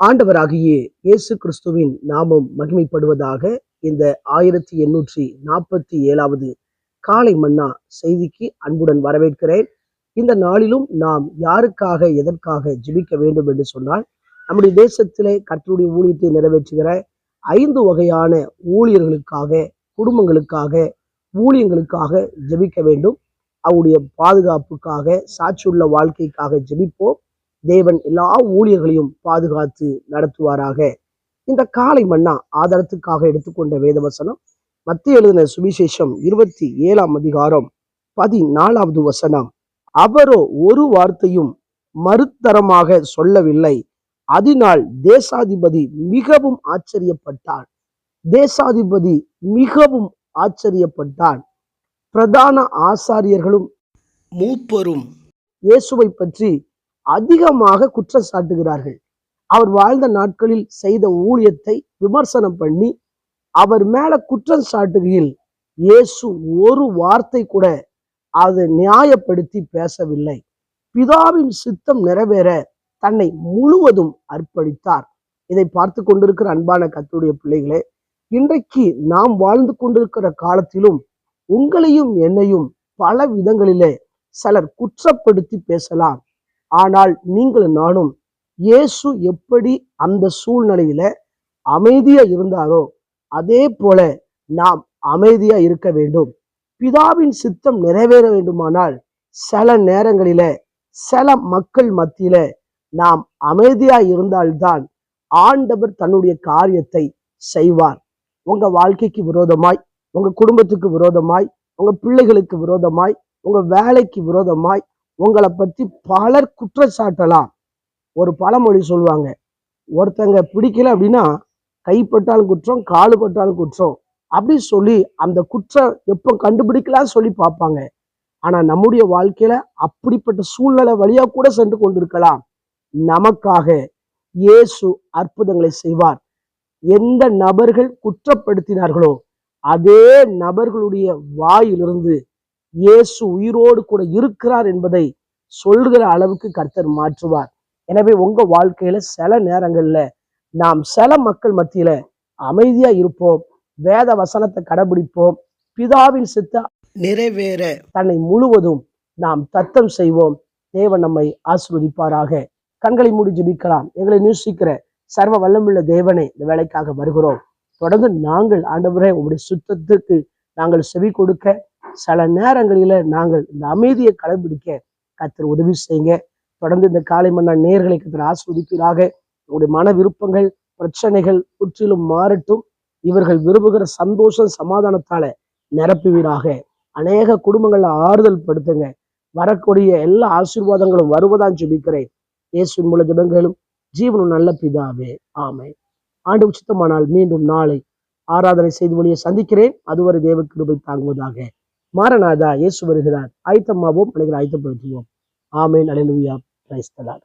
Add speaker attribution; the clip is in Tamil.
Speaker 1: ஆண்டவராகிய இயேசு கிறிஸ்துவின் நாமம் மகிமைப்படுவதாக இந்த ஆயிரத்தி எண்ணூற்றி நாற்பத்தி ஏழாவது காலை மன்னா செய்திக்கு அன்புடன் வரவேற்கிறேன். இந்த நாளிலும் நாம் யாருக்காக எதற்காக ஜெபிக்க வேண்டும் என்று சொன்னால் நம்முடைய தேசத்திலே கர்த்தருடைய ஊழியத்தை நிறைவேற்றுகிற ஐந்து வகையான ஊழியர்களுக்காக குடும்பங்களுக்காக ஊழியங்களுக்காக ஜெபிக்க வேண்டும். அவருடைய பாதுகாப்புக்காக சாட்சியுள்ள வாழ்க்கைக்காக ஜெபிப்போம். தேவன் எல்லா ஊழியர்களையும் பாதுகாத்து நடத்துவாராக. இந்த காலை மன்னா ஆதாரத்துக்காக எடுத்துக்கொண்ட வேதவசனம் மத்திய எழுதின சுவிசேஷம் இருபத்தி ஏழாம் அதிகாரம் பதினாலாவது வசனம். அவரோ ஒரு வார்த்தையும் மறுத்தரமாக சொல்லவில்லை. அதனால் தேசாதிபதி மிகவும் ஆச்சரியப்பட்டார். தேசாதிபதி மிகவும் ஆச்சரியப்பட்டார். பிரதான ஆசாரியர்களும் மூப்பரும் இயேசுவை பற்றி அதிகமாக குற்றம் சாட்டுகிறார்கள் அவர் வாழ்ந்த நாட்களில் செய்த ஊழியத்தை விமர்சனம் பண்ணி அவர் மேல குற்றம் சாட்டுகையில் இயேசு ஒரு வார்த்தை கூட அதை நியாயப்படுத்தி பேசவில்லை. பிதாவின் சித்தம் நிறைவேற தன்னை முழுவதும் அர்ப்பணித்தார். இதை பார்த்து கொண்டிருக்கிற அன்பான கத்துடைய பிள்ளைகளே இன்றைக்கு நாம் வாழ்ந்து கொண்டிருக்கிற காலத்திலும் உங்களையும் என்னையும் பல விதங்களிலே சிலர் குற்றப்படுத்தி பேசலாம். ஆனால் நீங்கள் நானும் இயேசு எப்படி அந்த சூழ்நிலையில அமைதியா இருந்தாரோ அதே போல நாம் அமைதியா இருக்க வேண்டும். பிதாவின் சித்தம் நிறைவேற வேண்டுமானால் சில நேரங்களில சில மக்கள் மத்தியில நாம் அமைதியா இருந்தால்தான் ஆண்டவர் தன்னுடைய காரியத்தை செய்வார். உங்க வாழ்க்கைக்கு விரோதமாய் உங்க குடும்பத்துக்கு விரோதமாய் உங்க பிள்ளைகளுக்கு விரோதமாய் உங்க வேலைக்கு விரோதமாய் உங்களை பற்றி பலர் குற்றச்சாட்டலாம் ஒரு பழமொழி சொல்லுவாங்க. ஒருத்தங்க பிடிக்கல அப்படின்னா கைப்பட்டாலும் குற்றம் காலு பட்டாலும் குற்றம் அப்படி சொல்லி அந்த குற்றம் எப்போ கண்டுபிடிக்கலாம்னு சொல்லி பார்ப்பாங்க. ஆனால் நம்முடைய வாழ்க்கையில அப்படிப்பட்ட சூழ்நிலை வழியா கூட சென்று கொண்டிருக்கலாம். நமக்காக இயேசு அற்புதங்களை செய்வார். எந்த நபர்கள் குற்றப்படுத்தினார்களோ அதே நபர்களுடைய வாயிலிருந்து இயேசு உயிரோடு கூட இருக்கிறார் என்பதை சொல்கிற அளவுக்கு கர்த்தர் மாற்றுவார். எனவே உங்க வாழ்க்கையில சில நேரங்கள்ல நாம் சில மக்கள் மத்தியில அமைதியா இருப்போம் வேத வசனத்தை கடைபிடிப்போம் பிதாவின் சித்த நிறைவேற தன்னை முழுவதும் நாம் தத்தம் செய்வோம். தேவன் நம்மை ஆசிர்வதிப்பாராக. கண்களை மூடி ஜெபிக்கலாம். எங்களை நேசிக்கிற சர்வ வல்லமுள்ள தேவனை இந்த வேலைக்காக வருகிறோம். தொடர்ந்து நாங்கள் ஆண்டவரே உங்களுடைய சுத்தத்துக்கு நாங்கள் செவி கொடுக்க சில நேரங்களில நாங்கள் இந்த அமைதியை கடைபிடிக்க கத்தர் உதவி செய்யுங்க. தொடர்ந்து இந்த காலை மன்னா நேர்களை கத்தர் ஆஸ்வதிப்பீராக. உங்களுடைய மன விருப்பங்கள் பிரச்சனைகள் முற்றிலும் மாறட்டும். இவர்கள் விரும்புகிற சந்தோஷம் சமாதானத்தால நிரப்புவீராக. அநேக குடும்பங்கள்ல ஆறுதல் படுத்துங்க. வரக்கூடிய எல்லா ஆசீர்வாதங்களும் வருவதான் ஜெபிக்கிறேன். இயேசுவின் மூல ஜபங்களும் ஜீவனும் நல்ல பிதாவே. ஆமை ஆண்டு உச்சித்தமானால் மீண்டும் நாளை ஆராதனை செய்து வழியை சந்திக்கிறேன். அதுவரை தேவ கிருபை தாங்குவதாக. மாரநாதா இயேசு வருகிறார். ஆயத்தமாவோம் அனைவரும் ஆயத்தப்படுத்துவோம். ஆமேன். அலைலுவியா கிரைஸ்தலார்